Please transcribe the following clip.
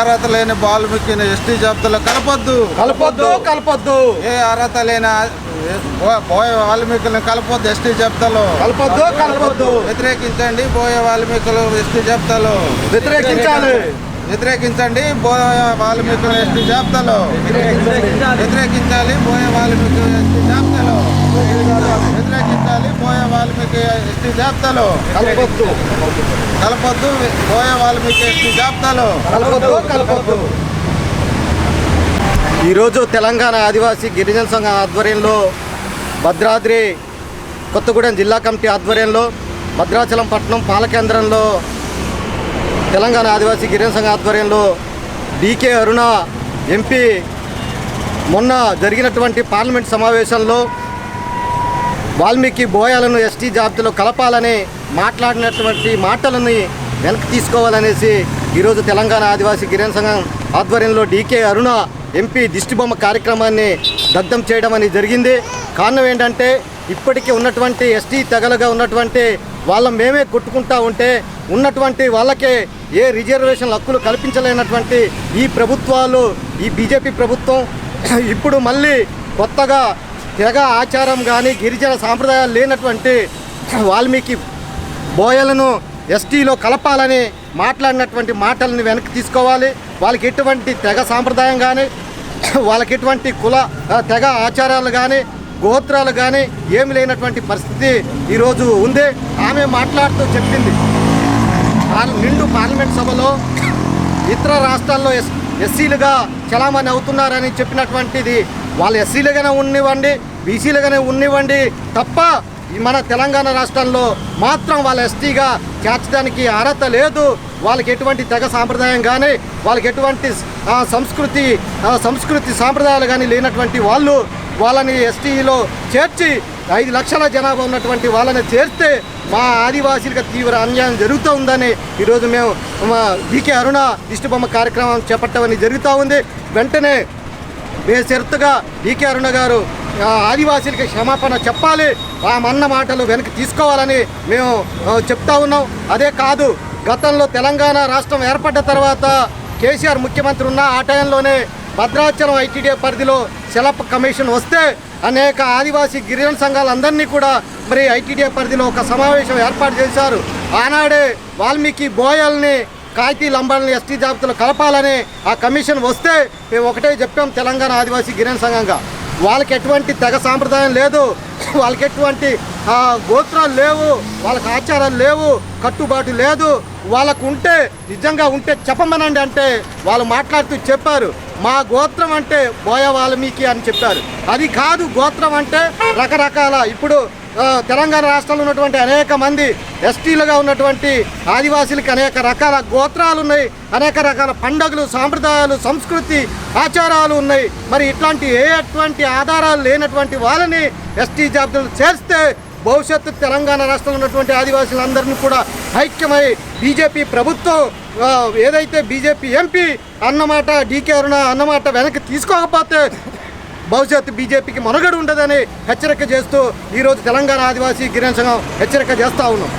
అర్హత లేని వాల్మీకిని ఎస్టీ జాబితాలో కలపొద్దు. కలపొద్దు కలపొద్దు. ఏ అర్హత లేని బోయ వాల్మీకులను కలపొద్దు ఎస్టీ జాబితాలో. కలపొద్దు కలపొద్దు. వ్యతిరేకించండి బోయ వాల్మీకులు ఎస్టీ జాబితాలో. వ్యతిరేకించాలి. వ్యతిరేకించండి బోయ వాల్మీకులు ఎస్టీ జాబితాలో. వ్యతిరేకించాలి. బోయ వాల్మీకి ఎస్టీ జాబితాలో. వ్యతిరేకించాలి బోయ వాల్మీకి ఎస్టీ జాబితాలో. కలపొద్దు కలపొద్దు బోయ వాల్మీకి ఎస్టీ జాబితాలో. కలపొద్దు కలపొద్దు ఈరోజు తెలంగాణ ఆదివాసీ గిరిజన సంఘం ఆధ్వర్యంలో భద్రాద్రి కొత్తగూడెం జిల్లా కమిటీ ఆధ్వర్యంలో భద్రాచలం పట్టణం పాలకేంద్రంలో తెలంగాణ ఆదివాసీ గిరిజన సంఘం ఆధ్వర్యంలో డీకే అరుణ ఎంపీ మొన్న జరిగినటువంటి పార్లమెంట్ సమావేశంలో వాల్మీకి బోయాలను ఎస్టీ జాబితాలో కలపాలని మాట్లాడినటువంటి మాటలని వెనక్కి తీసుకోవాలనేసి ఈరోజు తెలంగాణ ఆదివాసీ గిరిజన సంఘం ఆధ్వర్యంలో డీకే అరుణ ఎంపీ దిష్టిబొమ్మ కార్యక్రమాన్ని దగ్ధం చేయడం అనేది జరిగింది. కారణం ఏంటంటే ఇప్పటికీ ఉన్నటువంటి ఎస్టీ తెగలుగా ఉన్నటువంటి వాళ్ళ మేమే కొట్టుకుంటా ఉంటే ఉన్నటువంటి వాళ్ళకే ఏ రిజర్వేషన్ హక్కులు కల్పించలేనటువంటి ఈ ప్రభుత్వాలు ఈ బీజేపీ ప్రభుత్వం ఇప్పుడు మళ్ళీ కొత్తగా తెగ ఆచారం కానీ గిరిజన సాంప్రదాయాలు లేనటువంటి వాల్మీకి బోయలను ఎస్టీలో కలపాలని మాట్లాడినటువంటి మాటలను వెనక్కి తీసుకోవాలి. వాళ్ళకి ఎటువంటి తెగ సాంప్రదాయం కానీ వాళ్ళకి ఎటువంటి కుల తెగ ఆచారాలు కానీ గోత్రాలు కానీ ఏమి లేనటువంటి పరిస్థితి ఈరోజు ఉంది. ఆమె మాట్లాడుతూ చెప్పింది. నిండు పార్లమెంట్ సభలో ఇతర రాష్ట్రాల్లో ఎస్ ఎస్సీలుగా చలామణి అవుతున్నారని చెప్పినటువంటిది వాళ్ళు ఎస్సీలుగానే ఉన్నివ్వండి బీసీలుగానే ఉన్నివ్వండి తప్ప ఈ మన తెలంగాణ రాష్ట్రంలో మాత్రం వాళ్ళ ఎస్టీగా చేర్చడానికి అర్హత లేదు. వాళ్ళకి ఎటువంటి తెగ సాంప్రదాయం కానీ వాళ్ళకి ఎటువంటి సంస్కృతి సంస్కృతి సాంప్రదాయాలు కానీ లేనటువంటి వాళ్ళు వాళ్ళని ఎస్టీలో చేర్చి ఐదు లక్షల జనాభా ఉన్నటువంటి వాళ్ళని చేర్స్తే మా ఆదివాసీలకు తీవ్ర అన్యాయం జరుగుతూ ఉందని ఈరోజు మేము మా డీకే అరుణ దిష్టిబొమ్మ కార్యక్రమం చేపట్టమని జరుగుతూ ఉంది. వెంటనే బేషరతుగా డీకే అరుణ గారు ఆదివాసీలకి క్షమాపణ చెప్పాలి. ఆ మన్న మాటలు వెనక్కి తీసుకోవాలని మేము చెప్తా ఉన్నాం. అదే కాదు గతంలో తెలంగాణ రాష్ట్రం ఏర్పడ్డ తర్వాత కేసీఆర్ ముఖ్యమంత్రి ఉన్న ఆ టైంలోనే భద్రాచలం ఐటీడీ పరిధిలో శిలప కమిషన్ వస్తే అనేక ఆదివాసీ గిరిజన సంఘాలందరినీ కూడా మరి ఐటీడీఏ పరిధిలో ఒక సమావేశం ఏర్పాటు చేశారు. ఆనాడే వాల్మీకి బోయల్ని కాకి లంబాలను ఎస్టీ జాబితాలో కలపాలని ఆ కమిషన్ వస్తే మేము ఒకటే చెప్పాం తెలంగాణ ఆదివాసీ గిరిజన సంఘంగా. వాళ్ళకి ఎటువంటి తెగ సాంప్రదాయం లేదు వాళ్ళకి ఎటువంటి ఆ, గోత్రాలు లేవు వాళ్ళకి ఆచారాలు లేవు కట్టుబాటు లేదు. వాళ్ళకు ఉంటే నిజంగా ఉంటే చెప్పమనండి అంటే వాళ్ళు మాట్లాడుతూ చెప్పారు. మా గోత్రం అంటే బోయ వాల్మీకి అని చెప్పారు. అది కాదు గోత్రం అంటే రకరకాల ఇప్పుడు తెలంగాణ రాష్ట్రంలో ఉన్నటువంటి అనేక మంది ఎస్టీలుగా ఉన్నటువంటి ఆదివాసీలకు అనేక రకాల గోత్రాలు ఉన్నాయి అనేక రకాల పండుగలు సాంప్రదాయాలు సంస్కృతి ఆచారాలు ఉన్నాయి. మరి ఇట్లాంటి ఏ అటువంటి ఆధారాలు లేనటువంటి వాళ్ళని ఎస్టీ జాబితాలు చేస్తే భవిష్యత్తు తెలంగాణ రాష్ట్రంలో ఉన్నటువంటి ఆదివాసులందరినీ కూడా ఐక్యమై బీజేపీ ప్రభుత్వం ఏదైతే బీజేపీ ఎంపీ అన్నమాట డీకే అరుణ అన్నమాట వెనక్కి తీసుకోకపోతే భవిష్యత్తు బీజేపీకి మనుగడ ఉండదని హెచ్చరిక చేస్తూ ఈరోజు తెలంగాణ ఆదివాసీ గిరిజన సంఘం హెచ్చరిక చేస్తూ ఉన్నాం.